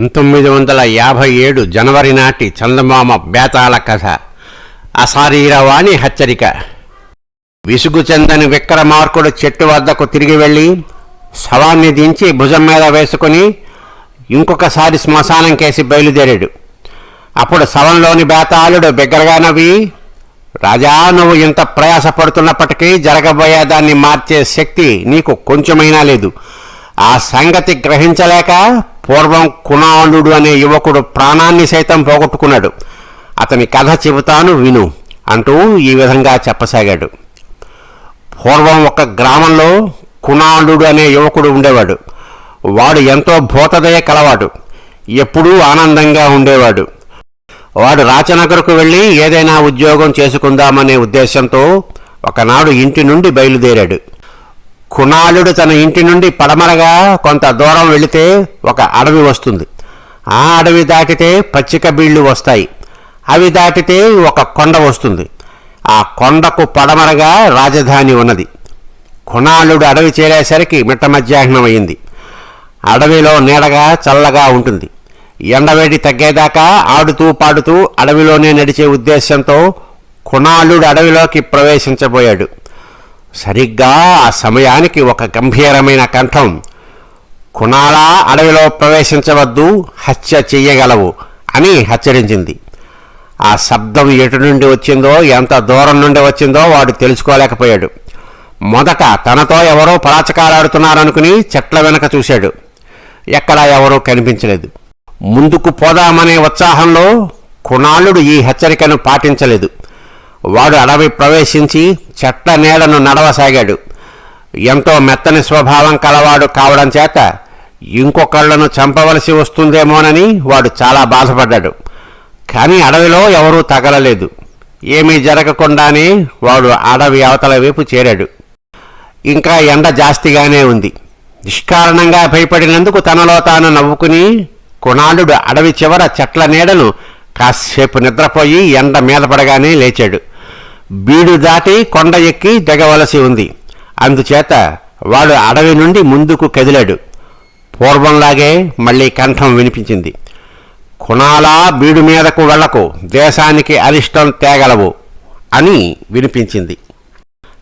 పంతొమ్మిది వందల యాభై ఏడు జనవరి నాటి చందమామ బేతాళ కథ. అశారీరవాణి హెచ్చరిక. విసుగు చెందని విక్రమార్కుడు చెట్టు వద్దకు తిరిగి వెళ్ళి శవాన్ని దించి భుజం మీద వేసుకుని ఇంకొకసారి శ్మశానం కేసి బయలుదేరాడు. అప్పుడు శవంలోని బేతాళుడు బిగ్గరగా నవ్వి రాజా నువ్వు ఇంత ప్రయాసపడుతున్నప్పటికీ జరగబోయే దాన్ని మార్చే శక్తి నీకు కొంచెమైనా లేదు. ఆ సంగతి గ్రహించలేక పూర్వం కుణాళుడు అనే యువకుడు ప్రాణాన్ని సైతం పోగొట్టుకున్నాడు. అతని కథ చెబుతాను విను అంటూ ఈ విధంగా చెప్పసాగాడు. పూర్వం ఒక గ్రామంలో కుణాళుడు అనే యువకుడు ఉండేవాడు. వాడు ఎంతో భూతదయ కలవాడు. ఎప్పుడూ ఆనందంగా ఉండేవాడు. వాడు రాచనగర్కు వెళ్ళి ఏదైనా ఉద్యోగం చేసుకుందామనే ఉద్దేశంతో ఒకనాడు ఇంటి నుండి బయలుదేరాడు. కుణాళుడు తన ఇంటి నుండి పడమరగా కొంత దూరం వెళితే ఒక అడవి వస్తుంది. ఆ అడవి దాటితే పచ్చిక బీళ్ళు వస్తాయి. అవి దాటితే ఒక కొండ వస్తుంది. ఆ కొండకు పడమరగా రాజధాని ఉన్నది. కుణాళుడు అడవి చేరేసరికి మిట్ట మధ్యాహ్నం అయింది. అడవిలో నీడగా చల్లగా ఉంటుంది. ఎండవేడి తగ్గేదాకా ఆడుతూ పాడుతూ అడవిలోనే నడిచే ఉద్దేశంతో కుణాళుడు అడవిలోకి ప్రవేశించబోయాడు. సరిగ్గా ఆ సమయానికి ఒక గంభీరమైన కంఠం. కుణాళా అడవిలో ప్రవేశించవద్దు హత్య చెయ్యగలవు అని హెచ్చరించింది. ఆ శబ్దం ఎటు నుండి వచ్చిందో ఎంత దూరం నుండి వచ్చిందో వాడు తెలుసుకోలేకపోయాడు. మొదట తనతో ఎవరో పలాచకాలాడుతున్నారనుకుని చెట్ల వెనక చూశాడు. ఎక్కడా ఎవరూ కనిపించలేదు. ముందుకు పోదామనే ఉత్సాహంలో కుణాళుడు ఈ హెచ్చరికను పాటించలేదు. వాడు అడవి ప్రవేశించి చెట్ల నీడను నడవసాగాడు. ఎంతో మెత్తని స్వభావం కలవాడు కావడం చేత ఇంకొకళ్ళను చంపవలసి వస్తుందేమోనని వాడు చాలా బాధపడ్డాడు. కానీ అడవిలో ఎవరూ తగలలేదు. ఏమీ జరగకుండానే వాడు అడవి అవతల వైపు చేరాడు. ఇంకా ఎండ జాస్తిగానే ఉంది. నిష్కారణంగా భయపడినందుకు తనలో తాను నవ్వుకుని కుణాళుడు అడవి చివర చెట్ల నీడను కాసేపు నిద్రపోయి ఎండ మీద పడగానే లేచాడు. బీడు దాటి కొండ ఎక్కి దిగవలసి ఉంది. అందుచేత వాడు అడవి నుండి ముందుకు కదిలాడు. పూర్వంలాగే మళ్ళీ కంఠం వినిపించింది. కుణాలా బీడు మీదకు వెళ్ళకు దేశానికి అరిష్టం తేగలవు అని వినిపించింది.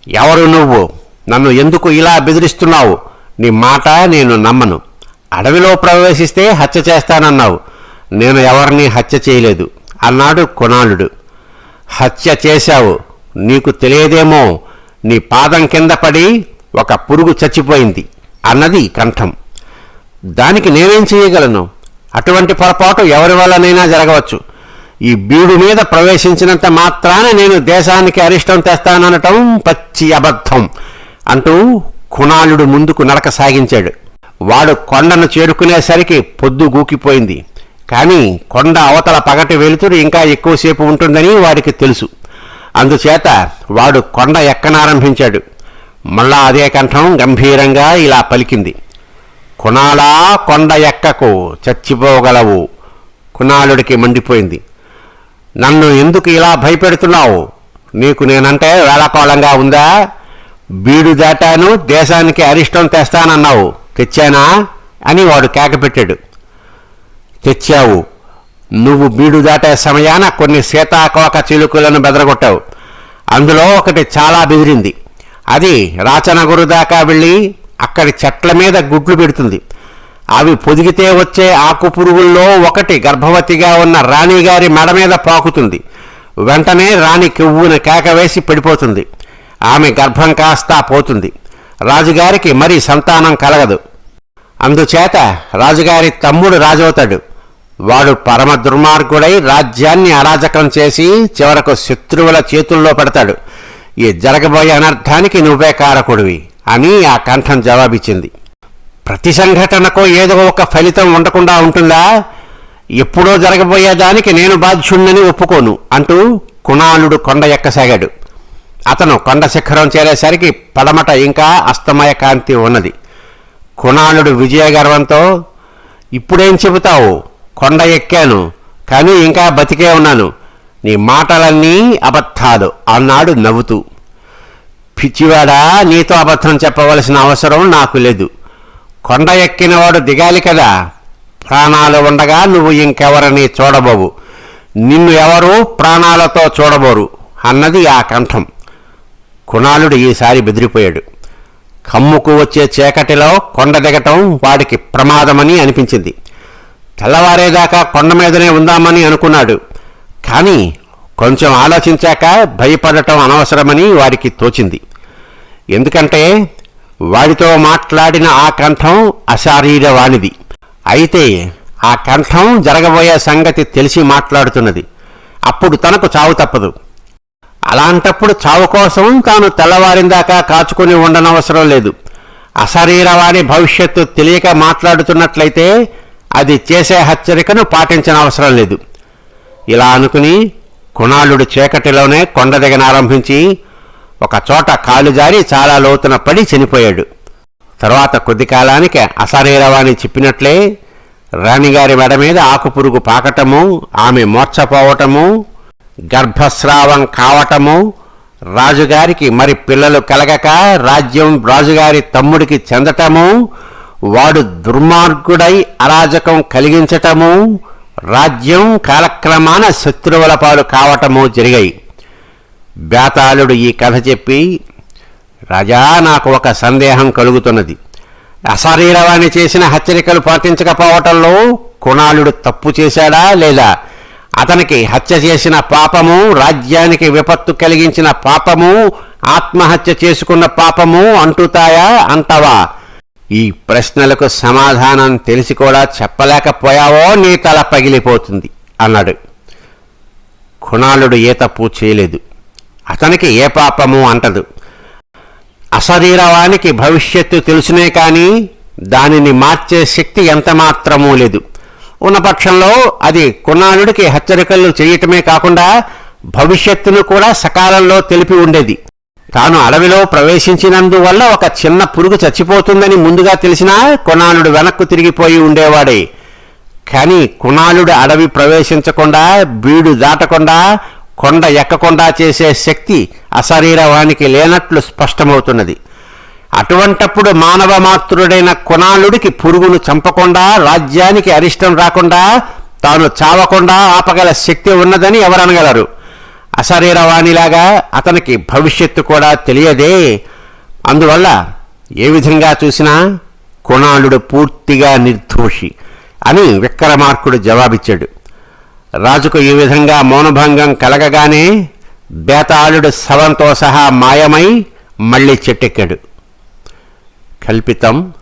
ఎవరు నువ్వు? నన్ను ఎందుకు ఇలా బెదిరిస్తున్నావు? నీ మాట నేను నమ్మను. అడవిలో ప్రవేశిస్తే హత్య చేస్తానన్నావు. నేను ఎవరిని హత్య చేయలేదు అన్నాడు కుణాళుడు హత్య చేశావు. నీకు తెలియదేమో నీ పాదం కింద పడి ఒక పురుగు చచ్చిపోయింది అన్నది కంఠం దానికి నేనేం చేయగలను? అటువంటి పొరపాటు ఎవరి వల్లనైనా జరగవచ్చు. ఈ బీడు మీద ప్రవేశించినంత మాత్రాన నేను దేశానికి అరిష్టం తెస్తాననటం పచ్చి అబద్ధం అంటూ కుణాళుడు ముందుకు నడక సాగించాడు. వాడు కొండను చేరుకునేసరికి పొద్దు గూకిపోయింది. కానీ కొండ అవతల పగటి వెలుతురు ఇంకా ఎక్కువసేపు ఉంటుందని వాడికి తెలుసు. అందుచేత వాడు కొండ ఎక్కనారంభించాడు. మళ్ళా అదే కంఠం గంభీరంగా ఇలా పలికింది. కుణాలా కొండ ఎక్కకు చచ్చిపోగలవు. కుణాళుడికి మండిపోయింది. నన్ను ఎందుకు ఇలా భయపెడుతున్నావు? నీకు నేనంటే వేళకోళంగా ఉందా? బీడు దాటాను దేశానికి అరిష్టం తెస్తానన్నావు. తెచ్చానా? అని వాడు కేకపెట్టాడు. తెచ్చావు. నువ్వు బీడు దాటే సమయాన కొన్ని సీతాకోక చిలుకలను బెదరగొట్టావు. అందులో ఒకటి చాలా బెదిరింది. అది రాచనగురు దాకా వెళ్ళి అక్కడి చెట్ల మీద గుడ్లు పెడుతుంది. అవి పొదిగితే వచ్చే ఆకు పురుగుల్లో ఒకటి గర్భవతిగా ఉన్న రాణిగారి మెడ మీద పాకుతుంది. వెంటనే రాణి కెవ్వున కేక వేసి పడిపోతుంది. ఆమె గర్భం కాస్తా పోతుంది. రాజుగారికి మరి సంతానం కలగదు. అందుచేత రాజుగారి తమ్ముడు రాజవుతాడు. వాడు పరమ దుర్మార్గుడై రాజ్యాన్ని అరాజకం చేసి చివరకు శత్రువుల చేతుల్లో పెడతాడు. ఈ జరగబోయే అనర్థానికి నువ్వే కారకుడివి అని ఆ కంఠం జవాబిచ్చింది. ప్రతి సంఘటనకు ఏదో ఒక ఫలితం ఉండకుండా ఉంటుందా? ఎప్పుడో జరగబోయేదానికి నేను బాధ్యుణ్ణని ఒప్పుకోను అంటూ కుణాళుడు కొండ ఎక్కసాగాడు. అతను కొండ శిఖరం చేరేసరికి పడమట ఇంకా అస్తమయ కాంతి ఉన్నది. కుణాళుడు విజయగర్వంతో ఇప్పుడేం చెబుతావు? కొండ ఎక్కాను కానీ ఇంకా బతికే ఉన్నాను. నీ మాటలన్నీ అబద్ధాలు అన్నాడు నవ్వుతూ. పిచ్చివాడా నీతో అబద్ధం చెప్పవలసిన అవసరం నాకు లేదు. కొండ ఎక్కినవాడు దిగాలి కదా. ప్రాణాలు ఉండగా నువ్వు ఇంకెవరిని చూడబోవు. నిన్ను ఎవరు ప్రాణాలతో చూడబోరు అన్నది ఆ కంఠం. కుణాళుడు ఈసారి బెదిరిపోయాడు. కమ్ముకు వచ్చే చీకటిలో కొండ దిగటం వాడికి ప్రమాదమని అనిపించింది. తెల్లవారేదాకా కొండ మీదనే ఉందామని అనుకున్నాడు. కానీ కొంచెం ఆలోచించాక భయపడటం అనవసరమని వారికి తోచింది. ఎందుకంటే వాడితో మాట్లాడిన ఆ కంఠం అశారీరవాణిది. అయితే ఆ కంఠం జరగబోయే సంగతి తెలిసి మాట్లాడుతున్నది. అప్పుడు తనకు చావు తప్పదు. అలాంటప్పుడు చావు కోసం తాను తెల్లవారిందాకా కాచుకుని ఉండనవసరం లేదు. అశరీరవాణి భవిష్యత్తు తెలియక మాట్లాడుతున్నట్లయితే అది చేసే హెచ్చరికను పాటించనవసరం లేదు. ఇలా అనుకుని కుణాళుడు చీకటిలోనే కొండ దిగనారంభించి ఒక చోట కాలు జారి చాలా లోతున పడి చనిపోయాడు. తర్వాత కొద్ది కాలానికి అశరీరవాణి చెప్పినట్లే రాణిగారి మెడ మీద ఆకుపురుగు పాకటము ఆమె మోర్చపోవటము గర్భస్రావం కావటము రాజుగారికి మరి పిల్లలు కలగక రాజ్యం రాజుగారి తమ్ముడికి చెందటము వాడు దుర్మార్గుడై అరాజకం కలిగించటము రాజ్యం కాలక్రమాన శత్రువుల పాలు కావటము జరిగాయి. బేతాళుడు ఈ కథ చెప్పి రాజా నాకు ఒక సందేహం కలుగుతున్నది. అశరీరవాణి చేసిన హెచ్చరికలు పాటించకపోవటంలో కుణాళుడు తప్పు చేశాడా లేదా? అతనికి హత్య చేసిన పాపము రాజ్యానికి విపత్తు కలిగించిన పాపము ఆత్మహత్య చేసుకున్న పాపము అంటుతాయా అంటవా? ఈ ప్రశ్నలకు సమాధానం తెలిసి కూడా చెప్పలేకపోయావో నీ తల పగిలిపోతుంది అన్నాడు. కుణాళుడు ఏ తప్పు చేయలేదు. అతనికి ఏ పాపము అంటదు. అశరీరవానికి భవిష్యత్తు తెలుసునే కానీ దానిని మార్చే శక్తి ఎంతమాత్రమూ లేదు. ఉన్న పక్షంలో అది కుణాళుడికి హెచ్చరికలు చేయటమే కాకుండా భవిష్యత్తును కూడా సకాలంలో తెలిపి ఉండేది. తాను అడవిలో ప్రవేశించినందువల్ల ఒక చిన్న పురుగు చచ్చిపోతుందని ముందుగా తెలిసినా కుణాళుడు వెనక్కు తిరిగిపోయి ఉండేవాడే. కానీ కుణాళుడు అడవి ప్రవేశించకుండా బీడు దాటకుండా కొండ ఎక్కకుండా చేసే శక్తి అశరీరవానికి లేనట్లు స్పష్టమవుతున్నది. అటువంటప్పుడు మానవ మాతృడైన కుణాళుడికి పురుగును చంపకుండా రాజ్యానికి అరిష్టం రాకుండా తాను చావకుండా ఆపగల శక్తి ఉన్నదని ఎవరనగలరు. అశరీరవాణిలాగా అతనికి భవిష్యత్తు కూడా తెలియదే. అందువల్ల ఏ విధంగా చూసినా కుణాళుడు పూర్తిగా నిర్దోషి అని విక్రమార్కుడు జవాబిచ్చాడు. రాజుకు ఈ విధంగా మౌనభంగం కలగగానే బేతాళుడు శవంతో సహా మాయమై మళ్ళీ చెట్టెక్కాడు. కల్పితం